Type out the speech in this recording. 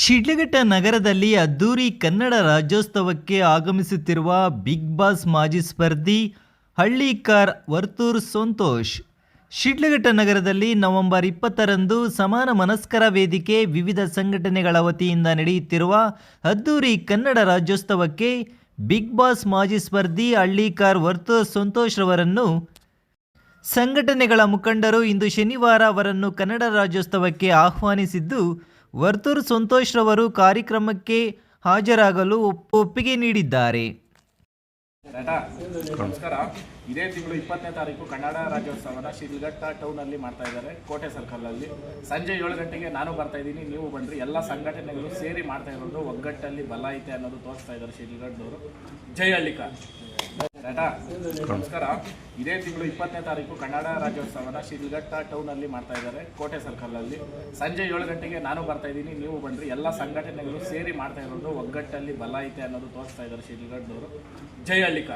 ಶಿಡ್ಲಘಟ್ಟ ನಗರದಲ್ಲಿ ಅದ್ದೂರಿ ಕನ್ನಡ ರಾಜ್ಯೋತ್ಸವಕ್ಕೆ ಆಗಮಿಸುತ್ತಿರುವ ಬಿಗ್ ಬಾಸ್ ಮಾಜಿ ಸ್ಪರ್ಧಿ ಹಳ್ಳಿಕಾರ್ ವರ್ತೂರ್ ಸಂತೋಷ್. ಶಿಡ್ಲಘಟ್ಟ ನಗರದಲ್ಲಿ ನವೆಂಬರ್ ಇಪ್ಪತ್ತರಂದು ಸಮಾನ ಮನಸ್ಕರ ವೇದಿಕೆ ವಿವಿಧ ಸಂಘಟನೆಗಳ ವತಿಯಿಂದ ನಡೆಯುತ್ತಿರುವ ಅದ್ದೂರಿ ಕನ್ನಡ ರಾಜ್ಯೋತ್ಸವಕ್ಕೆ ಬಿಗ್ ಬಾಸ್ ಮಾಜಿ ಸ್ಪರ್ಧಿ ಹಳ್ಳಿಕಾರ್ ವರ್ತೂರ್ ಸಂತೋಷ್ ರವರನ್ನು ಸಂಘಟನೆಗಳ ಮುಖಂಡರು ಇಂದು ಶನಿವಾರ ಅವರನ್ನು ಕನ್ನಡ ರಾಜ್ಯೋತ್ಸವಕ್ಕೆ ಆಹ್ವಾನಿಸಿದ್ದು ವರ್ತೂರ್ ಸಂತೋಷ್ ರವರು ಕಾರ್ಯಕ್ರಮಕ್ಕೆ ಹಾಜರಾಗಲು ಒಪ್- ಒಪ್ಪಿಗೆ ನೀಡಿದ್ದಾರೆ. ನಮಸ್ಕಾರ. ಇದೇ ತಿಂಗಳು ಇಪ್ಪತ್ತನೇ ತಾರೀಕು ಕನ್ನಡ ರಾಜ್ಯೋತ್ಸವನ ಶಿಲ್ಘಟ್ಟ ಟೌನಲ್ಲಿ ಮಾಡ್ತಾ ಇದ್ದಾರೆ, ಕೋಟೆ ಸರ್ಕಲಲ್ಲಿ ಸಂಜೆ ಏಳು ಗಂಟೆಗೆ ನಾನು ಬರ್ತಾ ಇದ್ದೀನಿ, ನೀವು ಬನ್ನಿರಿ ಎಲ್ಲ ಸಂಘಟನೆಗಳು ಸೇರಿ ಮಾಡ್ತಾ ಇರೋದು ಒಗ್ಗಟ್ಟಲ್ಲಿ ಬಲ ಐತೆ ಅನ್ನೋದು ತೋರಿಸ್ತಾ ಇದ್ದಾರೆ ಶಿಡ್ಲಘಟ್ಟದವರು ಜೈ ಹಳ್ಳಿಕ ನಮಸ್ಕಾರ. ಇದೇ ತಿಂಗಳು ಇಪ್ಪತ್ತನೇ ತಾರೀಕು ಕನ್ನಡ ರಾಜ್ಯೋತ್ಸವನ ಟೌನ್ ಟೌನಲ್ಲಿ ಮಾಡ್ತಾ ಇದ್ದಾರೆ, ಕೋಟೆ ಸರ್ಕಲಲ್ಲಿ ಸಂಜೆ ಏಳು ಗಂಟೆಗೆ ನಾನು ಬರ್ತಾ ಇದ್ದೀನಿ, ನೀವು ಬನ್ನಿರಿ ಎಲ್ಲ ಸಂಘಟನೆಗಳು ಸೇರಿ ಮಾಡ್ತಾ ಇರೋದು ಒಗ್ಗಟ್ಟಲ್ಲಿ ಬಲ ಐತೆ ಅನ್ನೋದು ತೋರಿಸ್ತಾ ಇದ್ದಾರೆ ಶಿಡ್ಲಘಟ್ಟದವರು ಜೈ ಹಳ್ಳಿಕ